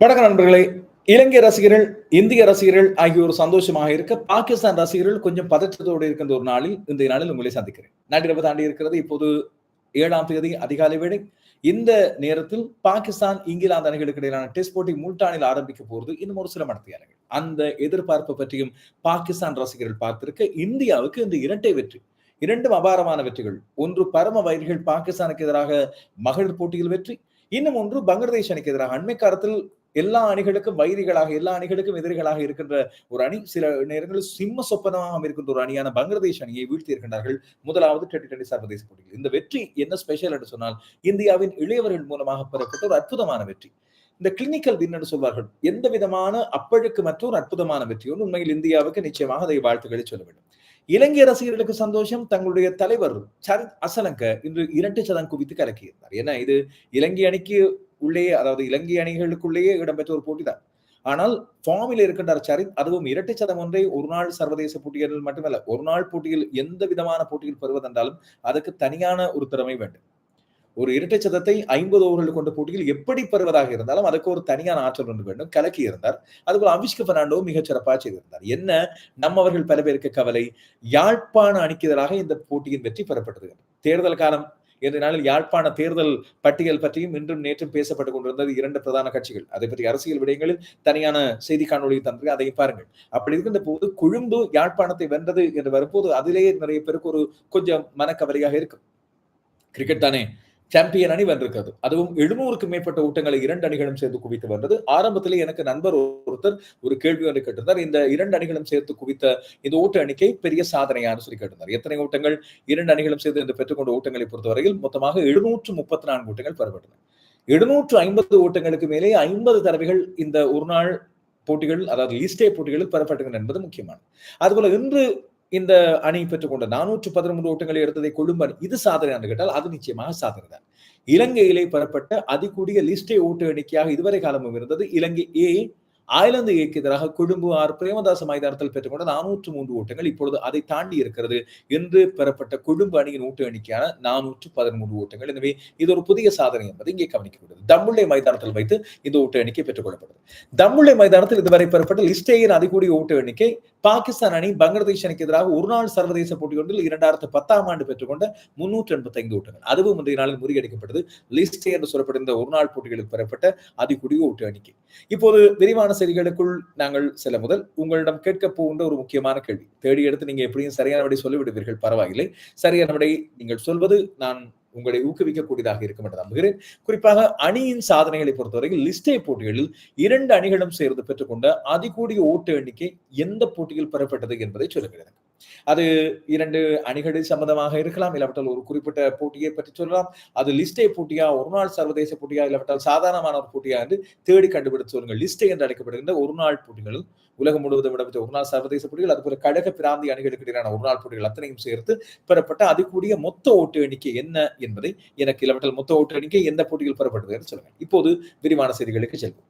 வணக்க நண்பர்களே இலங்கை ரசிகர்கள் இந்திய ரசிகர்கள் ஆகியோர் சந்தோஷமாக இருக்க பாகிஸ்தான் ரசிகர்கள் கொஞ்சம் பதற்றத்தோடு இருக்கின்ற ஒரு நாளில் இந்த நாளில் உங்களை சந்திக்கிறேன். நள்ளிரவு தாண்டி இருக்கிறது? இப்போது ஏழாம் தேதி அதிகாலை வேளை. இந்த நேரத்தில் பாகிஸ்தான் இங்கிலாந்து அணிகளுக்கு இடையிலான டெஸ்ட் போட்டி முல்டானில் ஆரம்பிக்க போகிறது. இன்னும் ஒரு சில மடத்தியாளர்கள் அந்த எதிர்பார்ப்பு பற்றியும் பாகிஸ்தான் ரசிகர்கள் பார்த்திருக்க இந்தியாவுக்கு இந்த இரட்டை வெற்றி இரண்டும் அபாரமான வெற்றிகள். ஒன்று பரம வைரிகள் பாகிஸ்தானுக்கு எதிராக மகளிர் போட்டியில் வெற்றி இன்னும் ஒன்று பங்களாதேஷ் அணிக்கு எதிராக அண்மை காலத்தில் எல்லா அணிகளுக்கும் வைரிகளாக எல்லா அணிகளுக்கும் எதிரிகளாக இருக்கின்ற ஒரு அணி சில நேரங்களில் சிம்ம சொப்பனமாக இருக்கின்ற ஒரு அணியான பங்களாதேஷ் அணியை வீழ்த்தி இருக்கின்றார்கள். முதலாவது டுவெண்டி டுவெண்டி சர்வதேச போட்டியில். இந்த வெற்றி என்ன ஸ்பெஷல் என்று சொன்னால் இந்தியாவின் இளையவர்கள் மூலமாக பெறப்பட்ட ஒரு அற்புதமான வெற்றி. இந்த கிளினிக்கல் வின் என்று சொல்வார்கள். எந்த விதமான அப்பழுக்கு மற்ற ஒரு அற்புதமான வெற்றி ஒன்று உண்மையில் இந்தியாவுக்கு நிச்சயமாக அதை வாழ்த்துக்களை சொல்ல வேண்டும். இலங்கை ரசிகர்களுக்கு சந்தோஷம். தங்களுடைய தலைவர் சரத் அசலங்க இன்று இரண்டு சதம் குவித்து கலக்கியிருந்தார். ஏன்னா இது இலங்கை அணிக்கு உள்ளேயே அதாவது இலங்கை அணிகளுக்குள்ளேயே இடம்பெற்ற ஒரு போட்டி தான் ஆனால் ஃபார்மில் இருக்கின்றார் சரித் அதுவும் இரட்டை சதம் ஒன்றை ஒரு நாள் சர்வதேச போட்டிகளில் மட்டுமல்ல ஒரு நாள் போட்டியில் எந்த விதமான போட்டியில் பெறுவதென்றாலும் அதுக்கு தனியான ஒரு திறமை வேண்டும். ஒரு இரட்டை சதத்தை ஐம்பது ஓவர்கள் கொண்ட போட்டியில் எப்படி பெறுவதாக இருந்தாலும் அதுக்கு ஒரு தனியான ஆற்றல் ஒன்று வேண்டும். கலக்கி இருந்தார். அதுபோல் அபிஷ்க பெர்னாண்டோ மிகச் சிறப்பாக செய்திருந்தார். என்ன? நம்மவர்கள் பல பேருக்கு கவலை யாழ்ப்பாண அணிக்கு இந்த போட்டியின் வெற்றி பெறப்பட்டது. தேர்தல் காலம் என்ற நாளில் யாழ்ப்பாண தேர்தல் பட்டியல் பற்றியும் இன்றும் நேற்றும் பேசப்பட்டுக் கொண்டிருந்தது இரண்டு பிரதான கட்சிகள். அதை பற்றி அரசியல் விடயங்களில் தனியான செய்தி காணொலி தந்து அதையும் பாருங்கள். அப்படி இருக்கின்ற போது கொழும்பு யாழ்ப்பாணத்தை வென்றது என்று வரும்போது அதிலேயே நிறைய பேருக்கு ஒரு கொஞ்சம் மனக்கவலையாக இருக்கும். கிரிக்கெட் தானே? சாம்பியன் அணி வென்றிருக்கிறது. அதுவும் எழுநூறுக்கு மேற்பட்ட ஊட்டங்களை இரண்டு அணிகளும் சேர்த்து குவித்து வந்தது ஆரம்பத்திலே எனக்கு நண்பர் ஒருத்தர் ஒரு கேள்வி ஒன்று கேட்டிருந்தார். இந்த இரண்டு அணிகளும் சேர்த்து குவித்த இந்த ஓட்ட எண்ணிக்கை பெரிய சாதனையானு சொல்லி கேட்டிருந்தார். எத்தனை ஓட்டங்கள்? இரண்டு அணிகளும் சேர்த்து இந்த பெற்றுக்கொண்ட ஓட்டங்களை பொறுத்தவரையில் மொத்தமாக எழுநூற்று முப்பத்தி நான்கு ஓட்டங்கள் பெறப்பட்டன. எழுநூற்று ஐம்பது ஓட்டங்களுக்கு மேலே ஐம்பது தடவைகள் இந்த ஒரு நாள் போட்டிகள் அதாவது லீஸ்டே போட்டிகளில் பெறப்பட்டுள்ளன என்பது முக்கியமானது. அதுபோல இன்று இந்த அணி பெற்றுக்கொண்ட நானூற்று பதினொன்று ஓட்டங்களை எடுத்ததை கொள்ளும் அணி இது சாதனை என்று கேட்டால் அது நிச்சயமாக சாதனை தான். இலங்கையிலே பெறப்பட்ட அதிகூடிய லிஸ்டே ஓட்டு எண்ணிக்கையாக இதுவரை காலமும் இருந்தது. இலங்கை ஏ ஆயிலந்து ஏக்கு எதிராக கொழும்பு ஆர் பிரேமதாச மைதானத்தில் பெற்றுக்கொண்ட நானூற்று மூன்று ஓட்டங்கள் இப்பொழுது அதை தாண்டி இருக்கிறது என்று பெறப்பட்ட கொழும்பு அணியின் ஓட்டு எண்ணிக்கையான நானூற்று பதிமூன்று ஓட்டங்கள். எனவே இது ஒரு புதிய சாதனை என்பது இங்கே கவனிக்கப்படுது தம்முள்ளை மைதானத்தில் வைத்து இந்த ஓட்டு எண்ணிக்கை பெற்றுக் கொள்ளப்படுது தம்முள்ளை மைதானத்தில் இதுவரை பெறப்பட்ட லிஸ்டேயின் அதிகூடிய ஓட்டு எண்ணிக்கை பாகிஸ்தான் அணி பங்களாதேஷ் அணிக்கு எதிராக ஒரு நாள் சர்வதேச போட்டி ஒன்றில் இரண்டாயிரத்து பத்தாம் ஆண்டு பெற்றுக்கொண்ட முன்னூற்றி எண்பத்தி ஐந்து ஓட்டங்கள். அதுவும் முந்தைய நாளில் முறியடிக்கப்பட்டது. லிஸ்டே என்று சொல்லப்பட்ட இந்த ஒரு நாள் போட்டிகளில் பெறப்பட்ட அதிகூடிய ஓட்டு எண்ணிக்கை. இப்போது விரிவான செய்திகளுக்குள் நாங்கள் செல்ல முதல் உங்களிடம் கேட்க போகின்ற ஒரு முக்கியமான கேள்வி. தேடி எடுத்து நீங்க எப்படியும் சரியான விடை சொல்லிவிடுவீர்கள் பரவாயில்லை. சரியான விடை நீங்கள் சொல்வது நான் உங்களை ஊக்குவிக்கக்கூடியதாக இருக்கும் என்று நம்புகிறேன். குறிப்பாக அணியின் சாதனைகளை பொறுத்தவரையில் லிஸ்டே போட்டிகளில் இரண்டு அணிகளும் சேர்ந்து பெற்றுக்கொண்ட அதிகூடிய ஓட்டு எண்ணிக்கை எந்த போட்டியில் பெறப்பட்டது என்பதை சொல்லுகிறது. அது இரண்டு அணிகளில் சம்பந்தமாக இருக்கலாம் இல்லாவிட்டால் ஒரு குறிப்பிட்ட போட்டியை பற்றி சொல்லலாம். அது லிஸ்டே போட்டியா ஒரு நாள் சர்வதேச போட்டியா இல்லாவிட்டால் சாதாரணமான ஒரு போட்டியா என்று தேடி கண்டுபிடித்து சொல்லுங்கள். லிஸ்டே என்று அழைக்கப்படுகின்ற ஒரு நாள் போட்டிகளும் உலகம் முழுவதும் இடம்பெற்ற ஒரு நாள் சர்வதேச போட்டிகள் அதுபோல கழக பிராந்திய அணிகளுக்கு இடையிலான ஒரு நாள் போட்டிகள் அத்தனையும் சேர்த்து பெறப்பட்ட அதிகூடிய மொத்த ஓட்டு எண்ணிக்கை என்ன என்பதை எனக்கு இல்லாவிட்டால் மொத்த ஓட்டு எண்ணிக்கை எந்த போட்டியில் பெறப்பட்டது என்று சொல்லுங்கள். இப்போது விரிவான செய்திகளுக்கு செல்வோம்.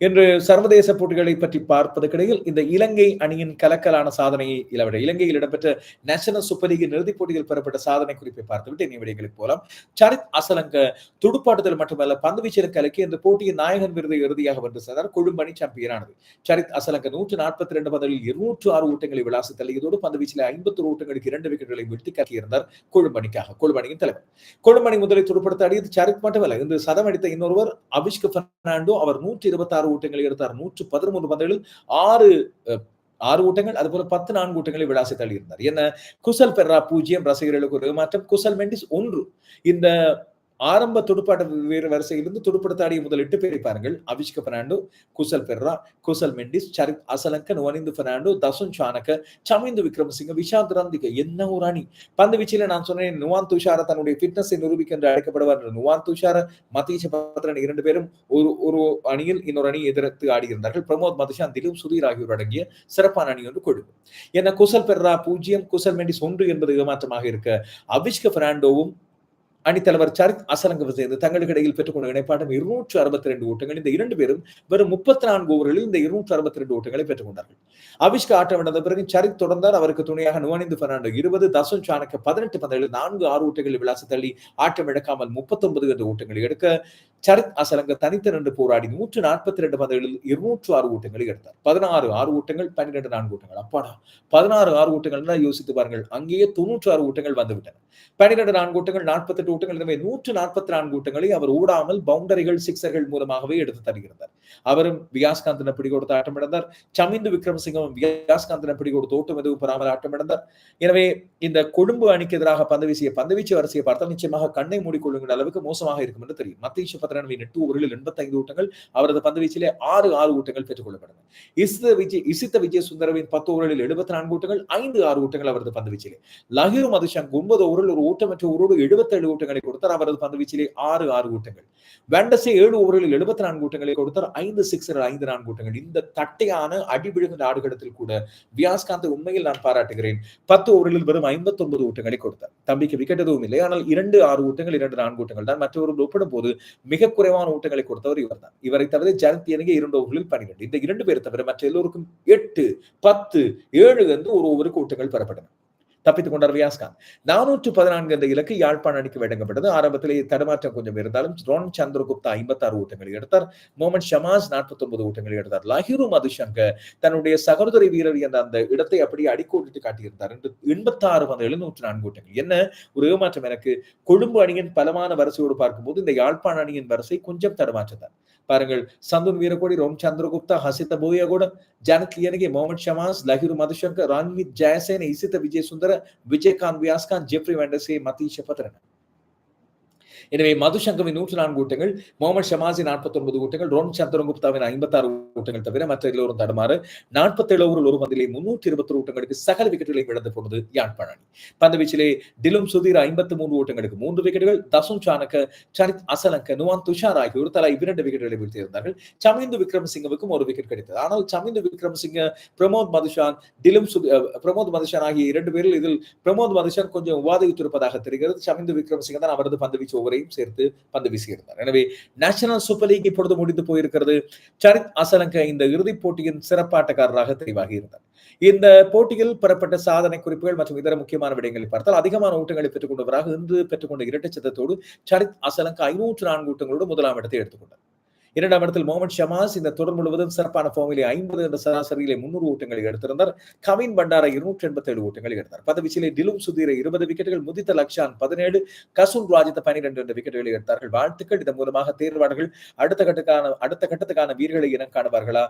என்று சர்வதேச போட்டிகளை பற்றி பார்ப்பதற்கிடையில் இந்த இலங்கை அணியின் கலக்கலான சாதனையை இளவிட இலங்கையில் இடம்பெற்ற நேஷனல் சூப்பர் லீக் இறுதிப் போட்டியில் பெறப்பட்ட சாதனை குறிப்பை பார்த்துவிட்டு இனி விடைகளுக்கு போலாம். சரித் அசலங்க துடுப்பாட்டத்தில் மட்டுமல்ல பந்து வீச்சிலும் கலக்கி இந்த போட்டியின் நாயகன் விருதை இறுதியாக வென்று சென்றார். கொழும்பணி சாம்பியனானது சரித் அசலங்க நூற்று நாற்பத்தி ரெண்டு பந்தலில் இருநூற்று ஆறு ஓட்டங்களை விளாசி தள்ளியதோடு பந்து வீச்சில் ஐம்பத்தொரு ஓட்டங்களுக்கு இரண்டு விக்கெட்டுகளை வீழ்த்தி கலக்கியிருந்தார் கொழும்பணிக்காக கொழும்பணியின் தலைவர். கொழும்பணி முதலில் துடுப்படுத்த அடித்து சரித் மட்டுமல்ல இன்று சதம் அடித்த இன்னொருவர் அபிஷ்க பெர்னாண்டோ அவர் நூற்றி இருபத்தி ஆறு ஊட்டங்களை எடுத்தார். நூற்று பதிமூன்று பந்துகளில் ஆறு ஆறு ஊட்டங்கள் அதுபோல பத்து நான்கு ஊட்டங்களை விளாசி தள்ளியிருந்தார். என்ன? குசல் பெர்ரா பூஜ்ஜியம் ரசிகர்களுக்கு ஒரு மாற்றம். குசல் மெண்டிஸ் ஒன்று. இந்த ஆரம்ப துடுப்பாட்ட வீர வரிசையிலிருந்து துடுப்படுத்தாடிய முதல் எட்டு பேரை பாருங்கள். அவிஷ்க பெர்னாண்டோ குசல் பெர்ரா குசல் மெண்டிஸ் சரித் அசலங்க நுவனிந்து பெர்னாண்டோ தசுன் சானக்க சமிந்து விக்ரமசிங்க விஷாந்த் ரந்திக என்ன ஒரு அணி. பந்து வீச்சில நான் சொன்னேன் நுவான் துஷார தன்னுடைய ஃபிட்னஸை நிரூபிக்க என்று அழைக்கப்படுவார் நுவான் துஷார மதீஷ பத்ரன் இரண்டு பேரும் ஒரு ஒரு அணியில் இன்னொரு அணி எதிர்த்து ஆடியிருந்தார்கள். பிரமோத் மதுஷான் திலீப் சுதீர் ஆகியோர் அடங்கிய சிறப்பான அணி ஒன்று கொழும்பு என்ன குசல் பெர்ரா பூஜ்ஜியம் குசல் மெண்டிஸ் ஒன்று என்பது ஏமாற்றமாக இருக்க அபிஷ்க பெர்னாண்டோவும் அணித்தலைவர் சரித் அசலங்கம் சேர்ந்து தங்களுக்கு இடையில் பெற்றுக்கொண்ட இணைப்பாட்டம் இருநூற்று அறுபத்தி ரெண்டு ஓட்டங்கள். இந்த இரண்டு பேரும் வெறும் முப்பத்தி நான்கு ஓவர்களில் இந்த இருநூற்று அறுபத்தி ரெண்டு ஓட்டங்களை பெற்றுக்கொண்டார்கள். அபிஷ்க ஆட்டம் நடந்த பிறகு சரித் தொடர்ந்தார். அவருக்கு துணையாக நுவனிந்து பெர்னாண்டோ இருபது தசம் சாணக்க பதினெட்டு பந்தங்களில் நான்கு ஆறு ஓட்டங்களில் விளாசத்தள்ளி தள்ளி ஆட்டம் இழக்காமல் முப்பத்தொன்பது என்ற ஓட்டங்களை எடுக்க சரித் அசலங்க தனித்து நின்று போராடி நூற்று நாற்பத்தி ரெண்டு பந்துகளில் இருநூற்று ஆறு ஓட்டங்களை எடுத்தார். பதினாறு ஆறு ஓட்டங்கள் பன்னிரெண்டு நான்கு ஓட்டங்கள். அப்பாடா. பதினாறு ஆறு ஓட்டங்கள்னா யோசித்து பாருங்கள். அங்கேயே தொன்னூற்று ஆறு ஓட்டங்கள் வந்துவிட்டன. பன்னிரெண்டு நான்கு ஓட்டங்கள் நாற்பத்தெட்டு ஓட்டங்கள் எனவே நூற்று நாற்பத்தி நான்கு ஓட்டங்களை அவர் ஓடாமல் பவுண்டரிகள் சிக்ஸர்கள் மூலமாகவே எடுத்து தருகிறார். அவரும் வியாஸ்காந்தன பிடி கொடுத்து ஆட்டமிழந்தார். சமிந்து விக்ரமசிங்கம் வியாஸ்காந்தன பிடி கொடுத்து ஓட்டம் எதுவும் பெறாமல் ஆட்டமிழந்தார். எனவே இந்த கொழும்பு அணிக்கு எதிராக பந்து வீசிய பந்து வீச்சு வரிசையை பார்த்தால் நிச்சயமாக கண்ணை மூடிக்கொள்ளுங்கிற அளவுக்கு மோசமாக இருக்கும் என்று தெரியும். மத்திய பத்திரனவின் எட்டு ஓவரில் எண்பத்தைந்து ஓட்டங்கள் அவரது பந்து வீச்சிலே ஆறு ஆறு ஓட்டங்கள் பெற்றுக் கொள்ளப்பட்டன இசித்த விஜய் இசித்த விஜய சுந்தரவின் பத்து ஓவரில் எழுபத்தி நான்கு ஓட்டங்கள் ஐந்து ஆறு ஓட்டங்கள் அவரது பந்து வீச்சிலே. லஹிரு மதுஷாங் ஒன்பது ஓவரில் ஒரு ஊட்டமற்ற ஊரோடு எழுபத்தி ஏழு ஊட்டங்களை கொடுத்தார். அவரது பந்து வீச்சிலே ஆறு ஆறு ஓட்டங்கள் வேண்டஸே ஏழு ஓவரில் எழுபத்தி நான்கு ஓட்டங்களை கொடுத்தார். ஐந்து சிக்ஸர் ஐந்து நான்கு ஊட்டங்கள் இந்த தட்டையான அடிவிழுகின்ற ஆடுகளத்தில் கூட வியாஸ்காந்த் உண்மையில் நான் பாராட்டுகிறேன். பத்து ஓவரில் வெறும் ஐம்பத்தி ஒன்பது ஊட்டங்களை கொடுத்தார். தம்பிக்கு விக்கெட் எதுவும் இல்லை. ஆனால் இரண்டு ஆறு ஊட்டங்கள் இரண்டு நான்கு ஊட்டங்கள் தான் மற்றவர்கள் ஒப்பிடும் போது மிக குறைவான ஊட்டங்களை கொடுத்தவர் இவர் தான் இவரை தவிர ஜனத் எனக்கு இரண்டு ஓவர்களில் பன்னிரண்டு இந்த இரண்டு பேர் தவிர மற்ற எல்லோருக்கும் எட்டு பத்து ஏழு என்று ஒரு ஓவருக்கு ஊட்டங்கள் பெறப்பட்டன. தப்பித்துக் கொண்டார் வியாஸ்காந்த் நானூற்று பதினான்கு என்ற இலக்கு யாழ்ப்பாண அணிக்கு வழங்கப்பட்டது. ஆரம்பத்திலே தடுமாற்றம் கொஞ்சம் இருந்தாலும் ரோன் சந்திரகுப்தா ஐம்பத்தாறு ஓட்டங்களை எடுத்தார். மோமன் ஷமாஸ் நாற்பத்தி ஒன்பது ஊட்டங்களை எடுத்தார். லஹிரு மதுசங்கர் தன்னுடைய சகோதரி வீரர் என்ற அந்த இடத்தை அப்படியே அடிக்கோடிட்டு காட்டியிருந்தார். என்று எண்பத்தி ஆறு வந்து எழுநூற்று நான்கு ஓட்டங்கள். என்ன ஒரு ஏமாற்றம் எனக்கு? கொழும்பு அணியின் பலமான வரிசையோடு பார்க்கும்போது இந்த யாழ்ப்பாண அணியின் வரிசை கொஞ்சம் தடுமாற்றத்தான் பாருங்கள் சந்துன் வீரகோடி ரோம் சந்திரகுப்தா ஹசித பூயகுட ஜானத் லியனகி மொஹமட் ஷமாஸ் லஹிரு மதுசங்கர் ரன்வித் ஜெயசேன இசித விஜய் சுந்தர விஜயகாந்த் வியாஸ்கான் ஜெப்ரி வெண்டசி மதி பத்ரன். எனவே மதுசங்கவின் நூற்று நான்கு ஊட்டங்கள் முகமது ஷமாசி நாற்பத்தி ஒன்பது ஊட்டங்கள் ரோன் சந்திரகுப்தாவின் ஐம்பத்தி ஆறு ஊட்டங்கள் தவிர மற்ற எல்லோரும் தடுமாறு நாற்பத்தி ஏழு ஓவரில் ஒரு பந்திலே முன்னூற்றி இருபத்தி ஊட்டங்களுக்கு சகல விக்கெட்டுகளையும் இழந்து போனது யாழ்ப்பாண அணி பந்து திலும் சுதீர் ஐம்பத்தி மூன்று ஊட்டங்களுக்கு மூன்று விக்கெட்டுகள் தசும் சானக்க சரித் அசலங்க நுவான் துஷார் ஆகியோர் தலா இரண்டு விக்கெட்டுகளை வீழ்த்தியிருந்தார்கள் சமிந்து விக்ரமசிங்கவுக்கும் ஒரு விக்கெட் கிடைத்தது. ஆனால் சமிந்து விக்ரமசிங்க பிரமோத் மதுஷான் திலும் பிரமோத் மதுஷான் ஆகிய இரண்டு பேரில் இதில் பிரமோத் மதுஷான் கொஞ்சம் உபாதித்திருப்பதாக தெரிகிறது. சமிந்து விக்ரமசிங்க தான் அவரது பந்து வீச்சு ஓவரை அவரையும் சேர்த்து பந்து வீசியிருந்தார். எனவே நேஷனல் சூப்பர் லீக் இப்பொழுது முடிந்து போயிருக்கிறது. சரித் அசலங்க இந்த இறுதிப் போட்டியின் சிறப்பாட்டக்காரராக தெரிவாகி இருந்தார் இந்த போட்டியில் பெறப்பட்ட சாதனை குறிப்புகள் மற்றும் இதர முக்கியமான விடயங்களை பார்த்தால் அதிகமான ஊட்டங்களை பெற்றுக் கொண்டவராக இன்று பெற்றுக்கொண்ட இரட்டச்சத்தோடு சரித் அசலங்க ஐநூற்று நான்கு ஊட்டங்களோடு முதலாம் இடத்தை எடுத்துக்கொண்டார் இரண்டாம் இடத்தில் முகமது ஷமாஸ். இந்த தொடர் முழுவதும் சிறப்பான ஃபார்மிலே ஐம்பது என்ற சராசரியிலே முன்னூறு ஓட்டங்களை எடுத்திருந்தார். கவின் பண்டாரா இருநூற்றி எண்பத்தி ஏழு ஓட்டங்களை எடுத்தார். பதவிச்சிலே டிலும் சுதீர இருபது விக்கெட்டுகள் முதித்த லக்ஷான் பதினேழு கசுல் ராஜித்த பனிரெண்டு என்ற விக்கெட்டுகளை எடுத்தார்கள். வாழ்த்துக்கள். இதன் மூலமாக தேர்வாளர்கள் அடுத்த கட்டுக்கான அடுத்த கட்டத்துக்கான வீரர்களை இனம் காணுவார்களா?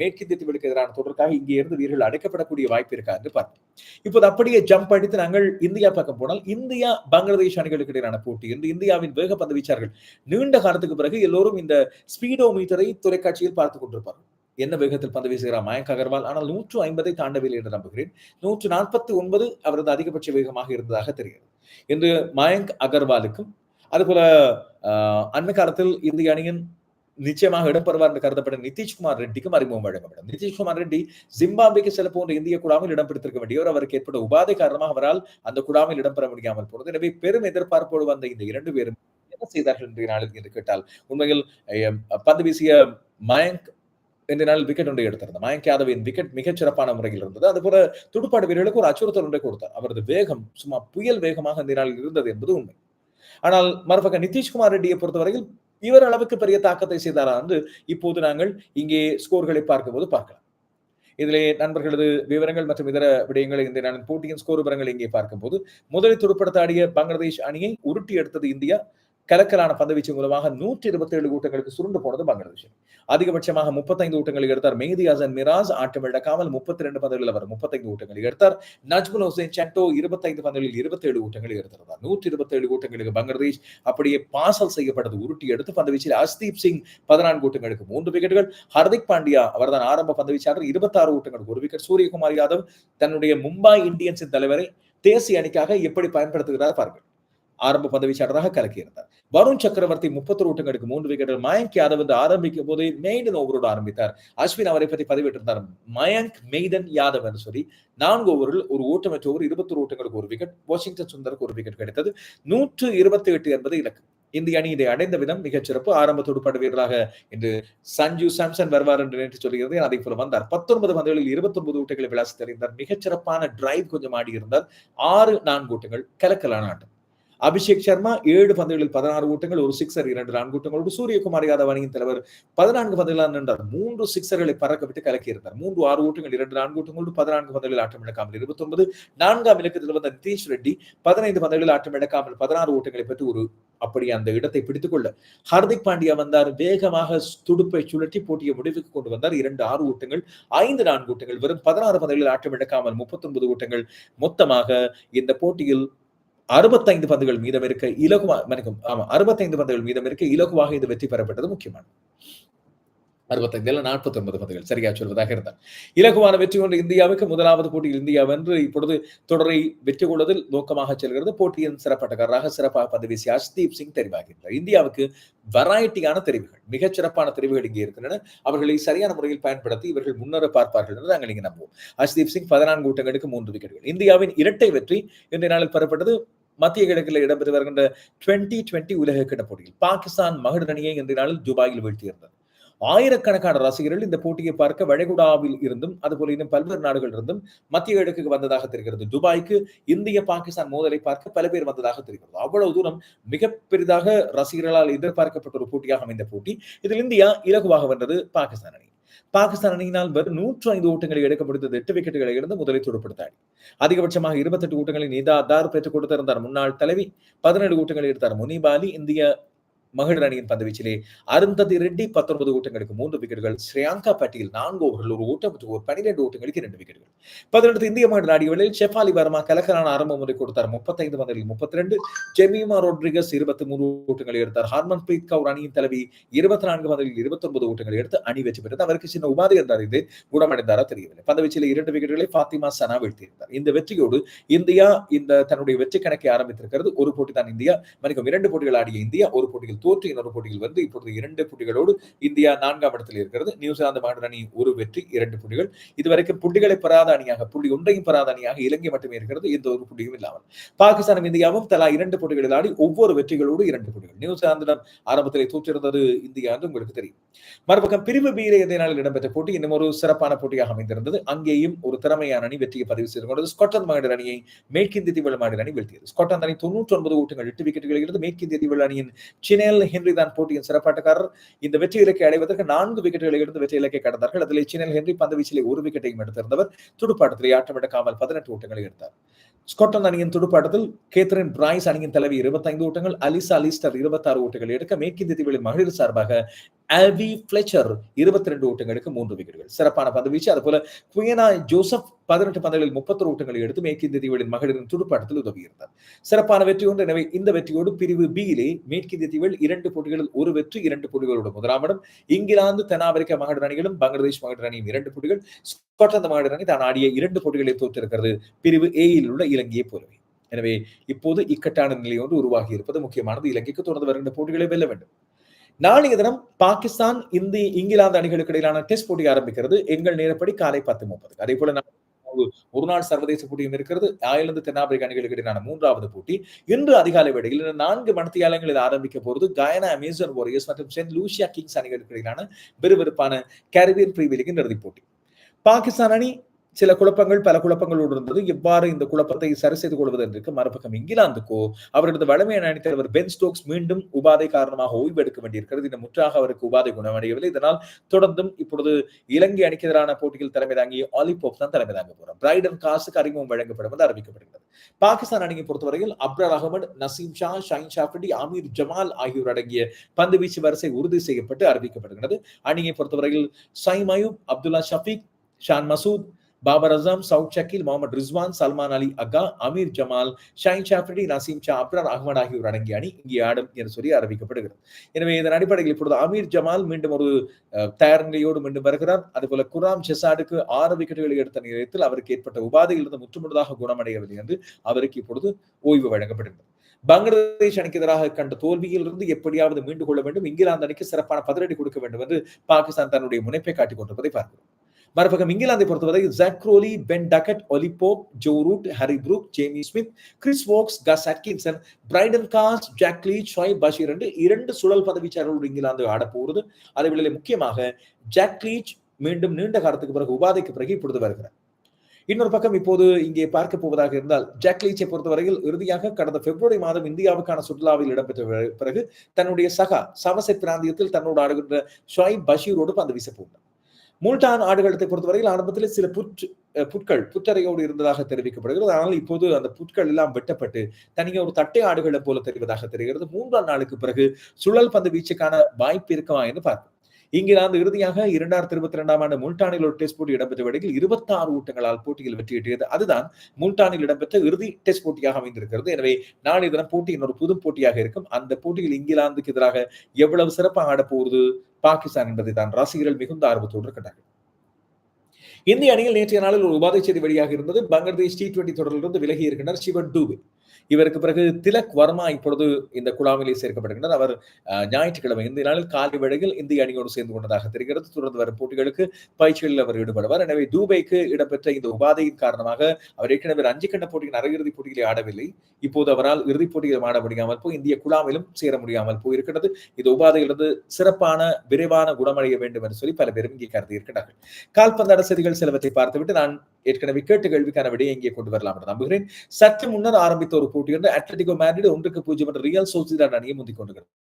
மேற்கிந்திய தீவுகளுக்கு எதிரான தொடர்காக இங்கே இருந்து வீரர்கள் அடைக்கப்படக்கூடிய வாய்ப்பு இருக்கா என்று பார்ப்போம். இப்போது அப்படியே ஜம்ப் அடித்து நாங்கள் இந்தியா பக்கம் போனால் இந்தியா பங்களாதேஷ் அணிகளுக்கு இடையிலான போட்டி. என்று இந்தியாவின் வேக பந்து வீச்சார்கள் நீண்ட காலத்துக்கு பிறகு எல்லோரும் இந்த ஸ்பீடோ மீட்டரை தொலைக்காட்சியில் பார்த்துக் கொண்டிருப்பார். என்ன வேகத்தில் பந்து வீசுகிறார் மயங்க் அகர்வால். ஆனால் நூற்று ஐம்பதை தாண்டவில்லை என்று நம்புகிறேன். நூற்று நாற்பத்தி ஒன்பது அவரது அதிகபட்ச வேகமாக இருந்ததாக தெரிகிறது. இன்று மயங்க் அகர்வாலுக்கும் அதுபோல அண்மை காலத்தில் இந்திய அணியின் நிச்சயமாக இடம்பெறுவார் என்று கருதப்பட்ட நிதிஷ்குமார் ரெட்டிக்கும் அறிமுகம் வழங்கப்படும். நிதிஷ்குமார் ரெட்டி ஜிம்பாபேக்கு செல்ல போன்ற இந்திய குழாமில் இடம் பிடித்திருக்க வேண்டியவர் அவருக்கு ஏற்பட்ட உபாதை காரணமாக அவரால் அந்த குழாமில் இடம்பெற முடியாமல் போனது. எனவே பெரும் எதிர்பார்ப்போடு வந்த இந்த இரண்டு பேரும் என்ன செய்தார்கள் இன்றைய நாளில் என்று கேட்டால் உண்மையில் பந்து வீசிய மயங்க் இந்த நாள் விக்கெட் ஒன்றை எடுத்திருந்தார். மயங்க் யாதவின் விக்கெட் மிகச் சிறப்பான முறையில் இருந்தது. அதுபோல துடுப்பாடு வீரர்களுக்கு ஒரு அச்சுறுத்தல் ஒன்றை கொடுத்தார். அவரது வேகம் சும்மா புயல் வேகமாக இந்த நாளில் இருந்தது என்பது உண்மை. ஆனால் மறுபக்கம் நிதிஷ்குமார் ரெட்டியை பொறுத்தவரையில் இவர் அளவுக்கு பெரிய தாக்கத்தை செய்தாரா என்று இப்போது நாங்கள் இங்கே ஸ்கோர்களை பார்க்கும்போது பார்க்கலாம். இதிலே நண்பர்களது விவரங்கள் மற்றும் இதர விடயங்களை இந்த நான் போட்டியின் ஸ்கோர் விவரங்கள் இங்கே பார்க்கும்போது முதலில் துடுப்படுத்த ஆடிய பங்களாதேஷ் அணியை உருட்டி எடுத்தது இந்தியா. கலக்கலான பந்துவீச்சு மூலமாக நூற்றி இருபத்தி ஏழு ஊட்டங்களுக்கு சுருண்டு போனது பங்களாதேஷ் அதிகபட்சமாக முப்பத்தைந்து ஊட்டங்களை எடுத்தார் மேதி ஹசன் மிராஸ் ஆட்டமிழக்காமல் முப்பத்தி ரெண்டு பந்துகளில் அவர் முப்பத்தைந்து ஊட்டங்களை எடுத்தார். நஜ்முல் ஹுசைன் சட்டோ இருபத்தைந்து பந்துகளில் இருபத்தி ஏழு ஊட்டங்களை எடுத்திருந்தார். நூற்றி இருபத்தி ஏழு ஊட்டங்களுக்கு பங்களாதேஷ் அப்படியே பாசல் செய்யப்பட்டது. உருட்டி எடுத்து பந்துவீச்சில் அஸ்தீப் சிங் பதினான்கு ஊட்டங்களுக்கு மூன்று விக்கெட்டுகள். ஹர்திக் பாண்டியா அவர்தான் ஆரம்ப பந்துவீச்சாளர் இருபத்தாறு ஊட்டங்களுக்கு ஒரு விக்கெட். சூரியகுமார் யாதவ் தன்னுடைய மும்பை இந்தியன்ஸின் தலைவரை தேசிய அணிக்காக எப்படி பயன்படுத்துகிறார் பாருங்கள். ஆரம்ப பதவிச்சாளராக கலக்கியிருந்தார். வருண் சக்கரவர்த்தி முப்பத்தொரு ஓட்டங்களுக்கு மூன்று விக்கெட்டுகள் மயங்க் யாதவ் வந்து ஆரம்பிக்கும் போது மெய்டன் ஓவரோடு ஆரம்பித்தார். அஸ்வின் அவரை பற்றி பதிவிட்டிருந்தார். மயங்க் மெய்டன் யாதவ் என்று சொல்லி நான்கு ஓவரில் ஒரு ஓட்டமற்ற ஓவர் இருபத்தொரு ஓட்டங்களுக்கு ஒரு விக்கெட் வாஷிங்டன் சுந்தருக்கு ஒரு விக்கெட் கிடைத்தது. நூற்று இருபத்தி எட்டு என்பது இலக்கு. இந்திய அணி இதை அடைந்த விதம் மிகச் சிறப்பு. ஆரம்ப துடுப்பாட்ட வீரராக இன்று சஞ்சு சாம்சன் வருவார் என்று நினைத்து சொல்கிறது. அதே போல வந்தார். பத்தொன்பது பந்துகளில் இருபத்தி ஒன்பது ஊட்டங்களை விளாசி தெரிந்தார் மிகச்சிறப்பான டிரைவ் கொஞ்சம் ஆடி இருந்தார் ஆறு நான்கு ஊட்டங்கள் கலக்கலான ஆட்டம். அபிஷேக் சர்மா ஏழு பந்துகளில் பதினாறு ஓட்டங்கள் ஒரு சிக்ஸர் இரண்டு நான்கு ஓட்டங்களோடு சூரியகுமார் யாதவ் அணியின் தலைவர் பதினான்கு பந்துகளால் நின்றார். மூன்று சிக்ஸர்களை பறக்க விட்டு கலக்கியிருந்தார். மூன்று ஆறு ஓட்டங்கள் இரண்டு நான்கு ஓட்டங்களோடு பதினான்கு பந்துகளில் ஆட்டம் இழக்காமல் இருபத்தி ஒன்பது நான்காம் இலக்கத்தில் வந்த நிதீஷ் ரெட்டி பதினைந்து பந்துகளில் ஆட்டம் இழக்காமல் பதினாறு ஓட்டங்களை பெற்று ஒரு அப்படி அந்த இடத்தை பிடித்துக் கொள்ள ஹர்திக் பாண்டியா வந்தார். வேகமாக துடுப்பை சுழற்றி போட்டியை முடிவுக்கு கொண்டு வந்தார். இரண்டு ஆறு ஓட்டங்கள் ஐந்து நான்கு ஓட்டங்கள் வெறும் பதினாறு பந்துகளில் ஆட்டம் இழக்காமல் முப்பத்தி ஒன்பது ஓட்டங்கள் மொத்தமாக இந்த போட்டியில் அறுபத்தைந்து பந்துகள் மீதம் இருக்க இலகுவா மன்னிக்கும் ஆமா அறுபத்தைந்து பந்துகள் மீதம் இருக்க இலகுவாக இது வெற்றி பெறப்பட்டது முக்கியமானது. அறுபத்தைந்துல நாற்பத்தி ஒன்பது பந்துகள். சரியா சொல்வதாக இருந்தார். இலகுவான வெற்றி கொண்டு இந்தியாவுக்கு முதலாவது போட்டியில் இந்தியா வென்று இப்பொழுது தொடரை வெற்றி கொள்வதில் நோக்கமாக செல்கிறது. போட்டியின் சிறப்பாட்டக்காரராக சிறப்பாக பந்து வீசிய ஹர்ஷ்தீப் சிங் தெரிவாகின்றார் இந்தியாவுக்கு வெரைட்டியான தெரிவுகள் மிகச் சிறப்பான தெரிவுகள் இங்கே இருக்கின்றன. அவர்களை சரியான முறையில் பயன்படுத்தி இவர்கள் முன்னர பார்ப்பார்கள் என்று நாங்கள் இங்கே நம்புவோம். ஹர்ஷ்தீப் சிங் பதினான்கு ஊட்டங்களுக்கு மூன்று விக்கெட்டுகள். இந்தியாவின் இரட்டை வெற்றி இன்றைய நாளில் பெறப்பட்டது. மத்திய கிழக்கில் இடம்பெற்று வருகின்ற டுவெண்டி டுவெண்டி உலக கிட்ட போட்டியில் பாகிஸ்தான் மகளிர் அணியை இன்றைய நாளில் துபாயில் வீழ்த்தியிருந்தது. ஆயிரக்கணக்கான ரசிகர்கள் இந்த போட்டியை பார்க்க வளைகுடாவில் இருந்தும் அதுபோல இன்னும் பல்வேறு நாடுகள் இருந்தும் மத்திய கிழக்குக்கு வந்ததாக தெரிகிறது. துபாய்க்கு இந்திய பாகிஸ்தான் மோதலை பார்க்க பல பேர் வந்ததாக தெரிகிறது. அவ்வளவு தூரம் மிக பெரிதாக ரசிகர்களால் எதிர்பார்க்கப்பட்ட ஒரு போட்டியாக அமைந்த போட்டி. இதில் இந்தியா இலகுவாக வென்றது பாகிஸ்தான் அணி. பாகிஸ்தான் அணியினால் வெறும் நூற்று ஐந்து ஓட்டங்களை எடுக்க முடிந்தது எட்டு விக்கெட்டுகளை இருந்து முதலில் துடுப்படுத்தாடி. அதிகபட்சமாக இருபத்தெட்டு ஓட்டங்களை நீதா தார் பெற்றுக் கொடுத்திருந்தார் முன்னாள் தலைவி. பதினேழு ஓட்டங்களை எடுத்தார் முனிபாலி இந்திய மகளிர் அணியின் பந்துவீச்சிலே அருந்ததி ரெட்டி பத்தொன்பது ஓட்டங்களுக்கு மூன்று விக்கெட்டுகள் ஸ்ரேயாங்கா பட்டியல் நான்கு ஓவர்கள் ஒரு ஓட்டம் மற்றும் ஒரு பனிரெண்டு ஓட்டங்களுக்கு இரண்டு விக்கெட்டுகள். பதினெட்டு இந்திய மகளிர் ஆடியவர்களில் ஷெஃபாலி வர்மா கலக்கலான ஆரம்ப முறை கொடுத்தார். முப்பத்தைந்து பந்தில் முப்பத்தி ரெண்டு ஜெமீமா ரோட்ரிகஸ் இருபத்தி மூன்று ஓட்டங்களை எடுத்தார். ஹர்மன் பிரீத் கவுர் அணியின் தலைவி இருபத்தி நான்கு பந்தில் இருபத்தி ஒன்பது ஓட்டங்களை எடுத்து அணி வெற்றி பெற்றது. அவருக்கு சின்ன உபாதை இருந்தார். இது குணமடைந்தாரா தெரியவில்லை. பந்துவீச்சில் இரண்டு விக்கெட்டுகளை பாத்திமா சனா வீழ்த்தியிருந்தார். இந்த வெற்றியோடு இந்தியா இந்த தன்னுடைய வெற்றி கணக்கை ஆரம்பித்திருக்கிறது. ஒரு போட்டி தான் இந்தியா. மணிக்கும் இரண்டு போட்டிகள் ஆடிய இந்தியா ஒரு போட்டியில் தோற்று இன்னொரு போட்டியில் வந்து இப்பொழுது இரண்டு போட்டிகளோடு இந்தியா நான்காம் இடத்தில் இருக்கிறது. நியூசிலாந்து மகளிர் அணி ஒரு வெற்றி இரண்டு புள்ளிகள் இதுவரைக்கும் புள்ளிகளை பெறாத அணியாக புள்ளி ஒன்றையும் பெறாத அணியாக இலங்கை மட்டுமே இருக்கிறது. எந்த ஒரு புள்ளியும் இல்லாமல். பாகிஸ்தானும் இந்தியாவும் தலா இரண்டு போட்டிகளில் ஆடி ஒவ்வொரு வெற்றிகளோடு இரண்டு புள்ளிகள் நியூசிலாந்திடம் ஆரம்பத்தில் தோற்றிருந்தது இந்தியா என்று உங்களுக்கு தெரியும். மறுபக்கம் பிரிவு பீரே இதே நாளில் இடம்பெற்ற போட்டி இன்னும் ஒரு சிறப்பான போட்டியாக அமைந்திருந்தது. அங்கேயும் ஒரு திறமையான அணி வெற்றியை பதிவு செய்து கொண்டது. ஸ்காட்லாந்து மகளிர் அணியை மேற்கிந்திய தீவள் மாநில அணி வீழ்த்தியது. ஸ்காட்லாந்து அணி தொன்னூற்றி ஒன்பது ஓட்டங்கள் எட்டு விக்கெட்டுகள் இருந்து மேற்கிந்திய தீவள் அணியின் டேனியல் ஹென்றி தான் போட்டியின் சிறப்பாட்டக்காரர். இந்த வெற்றி இலக்கை அடைவதற்கு நான்கு விக்கெட்டுகளை எடுத்து வெற்றி இலக்கை கடந்தார்கள். அதில் சீனல் ஹென்றி பந்து வீச்சிலே ஒரு விக்கெட்டையும் எடுத்திருந்தவர். துடுப்பாட்டத்திலே ஆட்டமிடக்காமல் பதினெட்டு ஓட்டங்களை எடுத்தார். ஸ்காட்லாந்து அணியின் துடுப்பாட்டத்தில் கேத்ரின் பிரைஸ் அணியின் தலைவி இருபத்தைந்து ஓட்டங்கள் அலிசா லிஸ்டர் இருபத்தாறு ஓட்டங்கள் எடுக்க மேற்கிந்திய தீவுகளின் மகளிர் சார்பாக ஆல்வி பிளெச்சர் இருபத்தி ரெண்டு ஓட்டங்களுக்கு மூன்று விக்கெட்டுகள். சிறப்பான பந்துவீச்சு அதுபோல குயனா ஜோசப் பதினெட்டு பந்துகளில் முப்பத்தொரு ஓட்டங்களை எடுத்து மேற்கிந்திய தீவுகளின் மகளிரின் துடுப்பாட்டத்தில் உதவியிருந்தார். சிறப்பான வெற்றி ஒன்று. எனவே இந்த வெற்றியோடு பிரிவு பியிலே மேற்கிந்திய தீவுகள் இரண்டு போட்டிகளில் ஒரு வெற்றி இரண்டு போட்டிகளோடு முதலாம் இடம். இங்கிலாந்து தென்னாப்பிரிக்க மகளிர் அணிகளும் பங்களாதேஷ் மகளிர் அணியும் இரண்டு போட்டிகள். ஸ்காட்லாந்து மகளிர் அணி தான் ஆடிய இரண்டு போட்டிகளை தோற்றிருக்கிறது. பிரிவு ஏயில் உள்ள இலங்கையை போலவே. எனவே இப்போது இக்கட்டான நிலை ஒன்று உருவாகி இருப்பது முக்கியமானது. இலங்கைக்கு தொடர்ந்து வருகின்ற போட்டிகளை வெல்ல வேண்டும். நாளைய தினம் பாகிஸ்தான் இந்தி இங்கிலாந்து அணிகளுக்கு இடையிலான டெஸ்ட் போட்டி ஆரம்பிக்கிறது. எங்கள் நேரப்படி காலை பத்து முப்பது அதே போல ஒரு நாள் சர்வதேச போட்டியும் இருக்கிறது. அயர்லாந்து தென்னாப்பிரிக்க அணிகளுக்கு இடையிலான மூன்றாவது போட்டி. இன்று அதிகாலை வேளையில் நான்கு மணித்தியாலங்களில் ஆரம்பிக்க போறது கயனா அமேசான் வாரியர்ஸ் மற்றும் சென்ட் லூசியா கிங்ஸ் அணிகளுக்கு இடையிலான விறுவிறுப்பான கேரிபியன் பிரீமியர் இறுதிப் போட்டி. பாகிஸ்தான் அணி சில குழப்பங்கள் பல குழப்பங்களோடு இருந்தது. எவ்வாறு இந்த குழப்பத்தை சரி செய்து கொள்வது என்று மறுபக்கம் இங்கிலாந்துக்கோ அவரது வளமையான அணித்தலைவர் பென் ஸ்டோக்ஸ் மீண்டும் உபாதை காரணமாக ஓய்வு எடுக்க வேண்டியிருக்கிறது. இந்த முற்றாக அவருக்கு உபாதை குணமடையவில்லை. இதனால் தொடர்ந்தும் இப்பொழுது இலங்கை அணிக்கு எதிரான போட்டியில் தலைமை தாங்கிய ஆலிபோப் தான் தலைமை தாங்க போறார். பிரைடன் காசுக்கு அறிமுகம் வழங்கப்படும் என்று அறிவிக்கப்படுகிறது பாகிஸ்தான் அணியை பொறுத்தவரையில் அப்ரல் அகமது நசீம் ஷா ஷாயின் ஷாஃபிடி அமீர் ஜமால் ஆகியோர் அடங்கிய பந்து வீச்சு வரிசை உறுதி செய்யப்பட்டு அறிவிக்கப்படுகிறது அணியை பொறுத்தவரையில் சைம் அயூப் அப்துல்லா ஷபீக் ஷான் மசூத் பாபர் அசாம் சவுத் ஷக்கீல் முகமது ரிஸ்வான் சல்மான் அலி அகா அமீர் ஜமால் ஷாயின் ஷாஃபிடி நசீம் ஷா அப்ரார் அகமது ஆகியோர் அடங்கிய அணி இங்கே ஆடும் என்று சொல்லி அறிவிக்கப்படுகிறது. எனவே இதன் அடிப்படையில் இப்பொழுது அமீர் ஜமால் மீண்டும் ஒரு தயார் நிலையோடு மீண்டும் வருகிறார். அதுபோல குராம் செசாடுக்கு ஆறு விக்கெட்டுகளை எடுத்த நேரத்தில் அவருக்கு ஏற்பட்ட உபாதையிலிருந்து முற்றுமுழுதாக குணமடையவில்லை என்று அவருக்கு இப்பொழுது ஓய்வு வழங்கப்படுகிறது. பங்களாதேஷ் அணிக்கு எதிராக கண்ட தோல்வியிலிருந்து எப்படியாவது மீண்டு கொள்ள வேண்டும். இங்கிலாந்து அணிக்கு சிறப்பான பதிலடி கொடுக்க வேண்டும் என்று பாகிஸ்தான் தன்னுடைய முனைப்பை காட்டிக் கொண்டிருப்பதை பார்க்கிறோம். மறுபக்கம் இங்கிலாந்தை பொறுத்தவரை Zak Crawley Ben Duckett Ollie Pope Joe Root Harry Brook Jamie Smith Chris Woakes Gus Atkinson Brydon Carse Jack Leach Shoaib Bashir என்று இரண்டு சுழல் பதவிச்சாரர்களோடு இங்கிலாந்து ஆடப்போகிறது அதே வேளையில் முக்கியமாக ஜாக்லீச் மீண்டும் நீண்ட காலத்துக்கு பிறகு உபாதைக்கு பிறகு இப்பொழுது வருகிறார். இன்னொரு பக்கம் இப்போது இங்கே பார்க்க போவதாக இருந்தால் ஜாக்லீச்சை பொறுத்தவரையில் இறுதியாக கடந்த பிப்ரவரி மாதம் இந்தியாவுக்கான சுற்றுலாவில் இடம்பெற்ற பிறகு தன்னுடைய சகா சமசெட் பிராந்தியத்தில் தன்னோடு ஆடுகின்ற ஷாய் பஷீரோடு பந்து வீச மூல்டான் ஆடுகளத்தை பொறுத்தவரையில் ஆரம்பத்தில் சில புற்று புட்கள் புற்றறையோடு இருந்ததாக தெரிவிக்கப்படுகிறது. ஆனால் இப்போது அந்த புட்கள் எல்லாம் வெட்டப்பட்டு தனியாக ஒரு தட்டை ஆடுகளை போல தெரிவதாக தெரிகிறது. மூன்றாம் நாளுக்கு பிறகு சுழல் பந்து வீச்சுக்கான வாய்ப்பு இருக்குமா என்று பார்ப்போம். இங்கிலாந்து இறுதியாக இரண்டாயிரத்தி இருபத்தி இரண்டாம் ஆண்டு முல்டானில் ஒரு டெஸ்ட் போட்டி இடம்பெற்ற வேளையில் இருபத்தி ஆறு ஊட்டங்களால் போட்டியில் வெற்றியிட்டது அதுதான் முல்டானில் இடம்பெற்ற இறுதி டெஸ்ட் போட்டியாக அமைந்திருக்கிறது. எனவே நாளைய தினம் போட்டி இன்னொரு புது போட்டியாக இருக்கும். அந்த போட்டியில் இங்கிலாந்துக்கு எதிராக எவ்வளவு சிறப்பாக ஆடப்போவது பாகிஸ்தான் என்பதை தான் ரசிகர்கள் மிகுந்த ஆர்வத்தோடு இருக்கிறார்கள் இந்திய அணியில் நேற்றைய நாளில் ஒரு உபாதை செய்தி வெளியாக இருந்தது. பங்களாதேஷ் டி டுவெண்டி தொடரிலிருந்து விலகி இருக்கின்றனர் சிவன் டூபே இவருக்கு பிறகு திலக் வர்மா இப்பொழுது இந்த குழாமிலே சேர்க்கப்படுகின்றார். அவர் ஞாயிற்றுக்கிழமை இந்த நாளில் காலை வேளையில் இந்திய அணியோடு சேர்ந்து கொண்டதாக தெரிகிறது. தொடர்ந்து வரும் போட்டிகளுக்கு பயிற்சிகளில் அவர் ஈடுபடுவார். எனவே தூபைக்கு இடம்பெற்ற இந்த உபாதையின் காரணமாக அவர் ஏற்கனவே அஞ்சு கண்ட போட்டியின் அரையிறுதிப் போட்டியிலே ஆடவில்லை. இப்போது அவரால் இறுதிப் போட்டியில் ஆட முடியாமல் போய் இந்திய குழாமிலும் சேர முடியாமல் போயிருக்கிறது இந்த உபாதையிலிருந்து சிறப்பான விரைவான குணமடைய வேண்டும் என்று சொல்லி பல பேரும் இங்கே கருதி இருக்கிறார்கள் கால்பந்தாட செய்திகள் சிலவற்றை பார்த்துவிட்டு நான் ஏற்கனவே கேட்டு கேள்விக்கான விடையை இங்கே கொண்டு வரலாம் என்று நம்புகிறேன். சற்று முன்னர் ஆரம்பித்த ஒரு போட்டி வந்து அட்லட்டிகோ மேட்ரிட் ஒன்றுக்கு பூஜ்ஜியம் என்ற ரியல் சோசிடாட் அணியை முந்திக் கொண்டிருக்கிறது.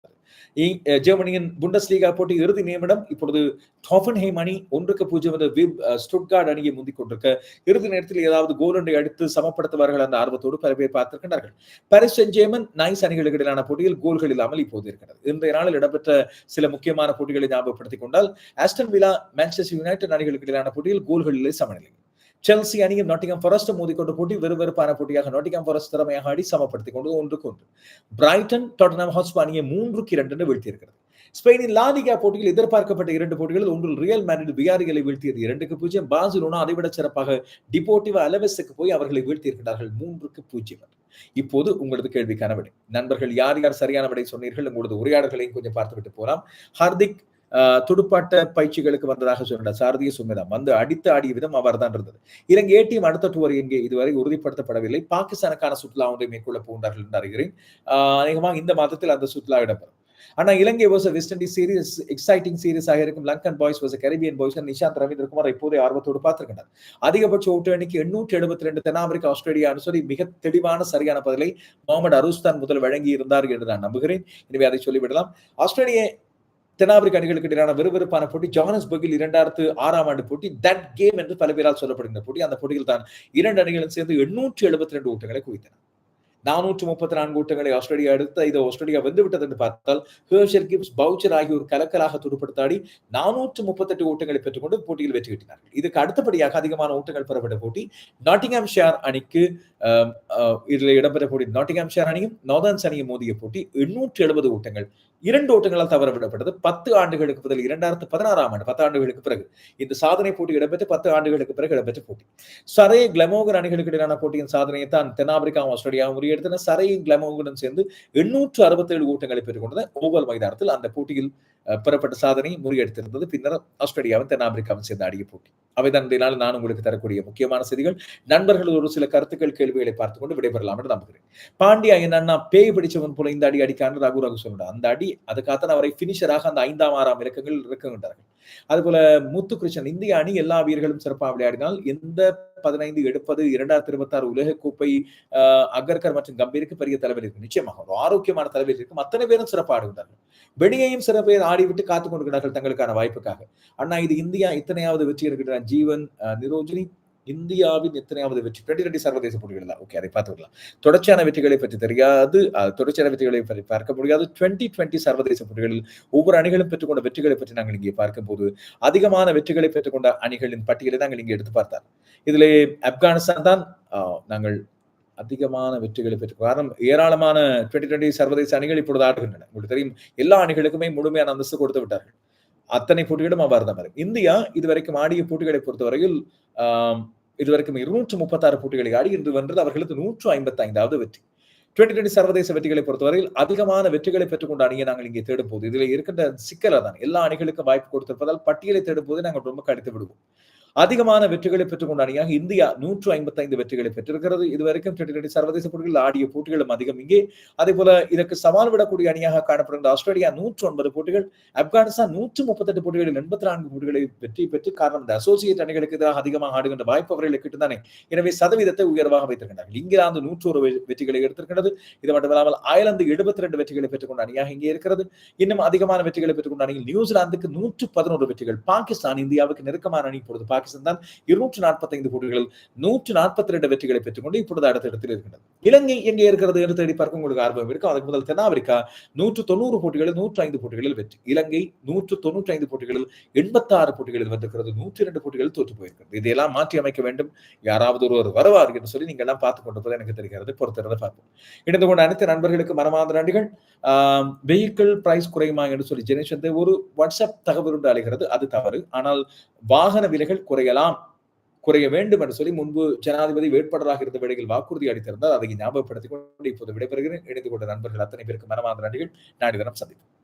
ஜெர்மனியின் புண்டஸ் லீகா போட்டி இறுதி நியமனம் இப்பொழுது டாஃபன்ஹைம் அணி ஒன்றுக்கு பூஜ்ஜியம் என்ற விப் ஸ்டுட்கார்ட் அணியை முந்திக் கொண்டிருக்க இறுதி நேரத்தில் ஏதாவது கோல் ஒன்றை அடித்து சமப்படுத்துவார்கள் அந்த ஆர்வத்தோடு பல பேர் பார்த்திருக்கிறார்கள். பாரிஸ் செஞ்சேமன் நைஸ் அணிகளுக்கு இடையிலான போட்டியில் கோல்கள் இல்லாமல் இப்போது இருக்கிறது. இன்றைய நாளில் இடம்பெற்ற சில முக்கியமான போட்டிகளை ஞாபகப்படுத்திக் கொண்டால் ஆஸ்டன் விழா மான்செஸ்டர் யுனைடெட் அணிகளுக்கு இடையிலான போட்டியில் கோல்களிலே சமநிலை. செல்சி அணியும் நாட்டிகம் ஃபாரஸ்ட் மோதிக்கொண்டு போட்டி வெறுவெறுப்பான போட்டியாக நாட்டிகம் ஃபாரஸ்ட் திறமையாக ஆடி சமப்படுத்திக் கொண்டு. ஒன்றுக்கு ஒன்று பிரைட்டன் டாட்டனம் ஹாஸ்பா அணியை மூன்றுக்கு இரண்டு வீழ்த்தியிருக்கிறது. ஸ்பெயினின் லாலிகா போட்டியில் எதிர்பார்க்கப்பட்ட இரண்டு போட்டிகளில் ஒன்றில் ரியல் மேட்ரிட் வியாரிகளை வீழ்த்தியது இரண்டுக்கு பூஜ்ஜியம். பாசிலோனா அதைவிட சிறப்பாக டிபோட்டிவா அலவெஸுக்கு போய் அவர்களை வீழ்த்தியிருக்கிறார்கள் மூன்றுக்கு பூஜ்ஜியம் இப்போது உங்களது கேள்விக்கான விடை. நண்பர்கள் யார் யார் சரியான விடை சொன்னீர்கள்? உங்களது உரையாடல்களையும் கொஞ்சம் பார்த்துவிட்டு போலாம் ஹார்திக் துடுப்பாட்ட பயிற்சிகளுக்கு வந்ததாக சொன்னார் சாரதிய சுமிதம் வந்து அடித்து ஆடிய விதம் அவர் தான் இருந்தது. இலங்கை ஏடிஎம் அடுத்த டூர் எங்கே இதுவரை உறுதிப்படுத்தப்படவில்லை. பாகிஸ்தானுக்கான சுற்றுலா ஒன்றை மேற்கொள்ள போன்றார்கள் என்று அறிகிறேன். அநேகமாக இந்த மாதத்தில் அந்த சுற்றுலா இடம்பெறும். ஆனா இலங்கை versus West Indies series exciting சீரிஸாக இருக்கும். Lankan boys versus Caribbean boys Nishanth Ravindrakumar இப்போதே ஆர்வத்தோடு பார்த்திருக்கிறார். அதிகபட்ச ஓட்டு எண்ணிக்கை எண்ணூற்றி எழுபத்தி ரெண்டு தென்னாப்பிரிக்கா ஆஸ்திரேலியா சொல்லி மிக தெளிவான சரியான பதிலை முகமது அருஸ்தான் முதல் வழங்கி இருந்தார் என்று நான் நம்புகிறேன். எனவே அதை சொல்லிவிடலாம். ஆஸ்திரேலிய தென்னாப்பிரிக்க அணிகளுக்கு இடையிலான விறுவிறுப்பான போட்டி ஜோஹனஸ்பர்கில் இரண்டாயிரத்து ஆறாம் ஆண்டு போட்டி தட் கேம் என்று பல பேரால் சொல்லப்படுகின்ற போட்டி. அந்த போட்டியில் தான் இரண்டு அணிகளும் சேர்ந்து எண்ணூற்றி எழுபத்தி ரெண்டு ஓட்டங்களை குவித்தன. நானூற்று முப்பத்தி நான்கு ஓட்டங்களை ஆஸ்திரேலியா எடுத்து இதை ஆஸ்திரேலியா வந்துவிட்டது என்று பார்த்தால் ஹேர்ஷர் கிப்ஸ் பவுச்சர் ஆகியோர் கலக்கலாக துடுப்படுத்தாடி நானூற்று முப்பத்தெட்டு ஓட்டங்களை பெற்றுக்கொண்டு போட்டியில் வெற்றி கிட்டினார்கள் இதுக்கு அடுத்தபடியாக அதிகமான ஓட்டங்கள் பெறப்பட்ட போட்டி நாட்டிங்ஹாம் ஷேர் அணிக்கு இதில் இடம்பெற்ற போட்டி நாட்டிங்ஹாம் ஷேர் அணியும் நார்தன்ஸ் அணியும் மோதிய போட்டி எண்ணூற்று எழுபது ஓட்டங்கள் இரண்டு ஓட்டங்களால் தவற விடப்பட்டது பத்து ஆண்டுகளுக்கு பதில் இரண்டாயிரத்து பதினாறாம் ஆண்டு பத்து ஆண்டுகளுக்கு பிறகு. இந்த சாதனை போட்டி இடம்பெற்று பத்து ஆண்டுகளுக்கு பிறகு இடம்பெற்ற போட்டி. சரைய கிளமோகன் அணிகளுக்கு இடையிலான போட்டியின் சாதனையை தான் தென்னாப்பிரிக்காவும் ஆஸ்திரேலியாவும் முறியெடுத்தன. சரையும் கிளமோகனும் சேர்ந்து எண்ணூற்று அறுபத்தேழு ஓட்டங்களை பெற்றுக்கொண்டது. ஓவல் மைதானத்தில் அந்த போட்டியில் பெறப்பட்ட சாதனை முறியெடுத்திருந்தது. பின்னர் ஆஸ்திரேலியாவும் தென்னாப்பிரிக்காவும் சேர்ந்து அடிய போட்டி. அவைதான் நாள் நான் உங்களுக்கு தரக்கூடிய முக்கியமான செய்திகள். நண்பர்கள் ஒரு சில கருத்துக்கள் கேள்விகளை பார்த்துக்கொண்டு விடைபெறலாம் என்று நம்புகிறேன். பாண்டியா என்னன்னா பேய் பிடிச்சவன் போல இந்த அடி அடிக்கான்னு ரகு ரகு சொல்லுடா அந்த அடி அதுக்காகத்தான் அவரை பினிஷராக அந்த ஐந்தாம் ஆறாம் இலக்கங்கள் இருக்கின்றார்கள் அதுபோல முத்து கிருஷ்ணன் இந்திய அணி எல்லா வீரர்களும் சிறப்பாக விளையாடினால் எந்த பதினைந்து எடுப்பது இரண்டாயிரத்தி இருபத்தி ஆறு உலக கோப்பை அகர்கர் மற்றும் கம்பீருக்கு பெரிய தலைவர் இருக்கு. நிச்சயமாக ஒரு ஆரோக்கியமான தலைவர் இருக்கும் அத்தனை பேரும் சிறப்பாக ஆடுகிறார்கள். வெளியையும் சில பேர் ஆடிவிட்டு காத்துக் கொண்டிருக்கிறார்கள் தங்களுக்கான வாய்ப்புக்காக. அண்ணா இது இந்தியா இத்தனையாவது வெற்றி இருக்கிறார் ஜீவன் நிரோஜினி இந்தியாவின் எத்தனையாவது வெற்றி டுவெண்ட்டி டுவெண்ட்டி சர்வதேச போட்டிகள் தான். ஓகே அதை பார்த்துக்கலாம் தொடர்ச்சியான வெற்றிகளை பற்றி தெரியாது. தொடர்ச்சியான வெற்றிகளை பற்றி பார்க்க முடியாது. டுவெண்ட்டி டுவெண்ட்டி சர்வதேச போட்டிகளில் ஒவ்வொரு அணிகளும் பெற்றுக்கொண்ட வெற்றிகளை பற்றி நாங்கள் இங்கே பார்க்கும்போது அதிகமான வெற்றிகளை பெற்றுக்கொண்ட அணிகளின் பட்டியலை நாங்கள் இங்கே எடுத்து பார்த்தார் இதிலே ஆப்கானிஸ்தான் தான் நாங்கள் அதிகமான வெற்றிகளை பெற்று காரணம் ஏராளமான டுவெண்ட்டி டுவெண்டி சர்வதேச அணிகள் இப்பொழுது ஆடுகின்றன. உங்களுக்கு தெரியும் எல்லா அணிகளுக்குமே முழுமையான அந்தஸ்து கொடுத்து விட்டார்கள். அத்தனை போட்டிகளும் அவ்வாறு தான் இந்தியா இதுவரைக்கும் ஆடிய போட்டிகளை பொறுத்தவரையில் இதுவரைக்கும் இருநூற்று முப்பத்தாறு போட்டிகளை ஆடி இன்று வென்றது அவர்களுக்கு நூற்று ஐம்பத்தி ஐந்தாவது வெற்றி. டுவெண்ட்டி டுவெண்ட்டி சர்வதேச வெற்றிகளை பொறுத்தவரையில் அதிகமான வெற்றிகளை பெற்றுக்கொண்ட அணியை நாங்கள் இங்கே தேடும் போது இதுல இருக்கின்ற சிக்கலை தான் எல்லா அணிகளுக்கும் வாய்ப்பு கொடுத்திருப்பதால் பட்டியலை தேடும் போது நாங்கள் ரொம்ப கடித்து விடுவோம். அதிகமான வெற்றிகளை பெற்றுக்கொண்ட அணியாக இந்தியா நூற்று ஐம்பத்தி ஐந்து வெற்றிகளை பெற்றிருக்கிறது. இதுவரைக்கும் டி டுவெண்டி சர்வதேச போட்டிகளில் ஆடிய போட்டிகளும் அதிகம் இங்கே. அதே போல இதற்கு சவால் விடக்கூடிய அணியாக காணப்படுகிற ஆஸ்திரேலியா நூற்று ஒன்பது போட்டிகள் ஆப்கானிஸ்தான் நூற்று முப்பத்தெட்டு போட்டிகளில் எண்பத்தி நான்கு போட்டிகளை வெற்றி பெற்று காரணம் இந்த அசோசியேட் அணிகளுக்கு எதிராக அதிகமாக ஆடுகின்ற வாய்ப்பு அவர்களுக்கு கிட்டுதானே எனவே சதவீதத்தை உயர்வாக வைத்திருக்கின்றார்கள் இங்கிலாந்து நூற்று ஒரு வெற்றிகளை எடுத்திருக்கிறது. இது மட்டுமில்லாமல் அயர்லாந்து எழுபத்தி ரெண்டு வெற்றிகளை பெற்றுக்கொண்ட அணியாக இங்கே இருக்கிறது. இன்னும் அதிகமான வெற்றிகளை பெற்றுக்கொண்ட அணியில் நியூசிலாந்துக்கு நூற்று பதினோரு வெற்றிகள் பாகிஸ்தான் இந்தியாவுக்கு நெருக்கமான அணி இப்பொழுது பாகிஸ்தான் பாகிஸ்தான் தான் இருநூற்று நாற்பத்தைந்து போட்டிகளில் நூற்று நாற்பத்தி ரெண்டு வெற்றிகளை பெற்றுக்கொண்டு இப்பொழுது அடுத்த இடத்தில் இருக்கின்றது. இலங்கை எங்கே இருக்கிறது என்று தேடி பார்க்க உங்களுக்கு ஆர்வம் இருக்கும் அதுக்கு முதல் தென்னாப்பிரிக்கா நூற்று தொண்ணூறு போட்டிகளில் நூற்று ஐந்து போட்டிகளில் வெற்றி. இலங்கை நூற்று தொண்ணூற்றி ஐந்து போட்டிகளில் எண்பத்தி ஆறு போட்டிகளில் வந்திருக்கிறது. நூற்றி இரண்டு போட்டிகளில் தோற்று போயிருக்கிறது. இதையெல்லாம் மாற்றி அமைக்க வேண்டும். யாராவது ஒருவர் வருவார் என்று சொல்லி நீங்க எல்லாம் பார்த்துக் கொண்டிருப்பது எனக்கு தெரிகிறது. பொறுத்திருந்த பார்ப்போம். இணைந்து கொண்ட அனைத்து நண்பர்களுக்கு மனமார்ந்த நன்றிகள். வெஹிக்கிள் பிரைஸ் குறையுமா என்று சொல்லி ஜெனேஷ் ஒரு வாட்ஸ்அப் தகவல் உண்டு அழைகிறது அது தவறு. ஆனால் வாகன விலைகள் குறையலாம். குறைய வேண்டும் என்று சொல்லி முன்பு ஜனாதிபதி வேட்பாளராக இருந்த வேளையில் வாக்குறுதி அளித்திருந்தால் அதை ஞாபகப்படுத்திக் கொண்டு இப்போது விடைபெறுகிறேன். இணைந்து கொண்ட நண்பர்கள் அத்தனை பேருக்கு மனமார்ந்த நன்றிகள். நாடி தினம் சந்திப்போம்.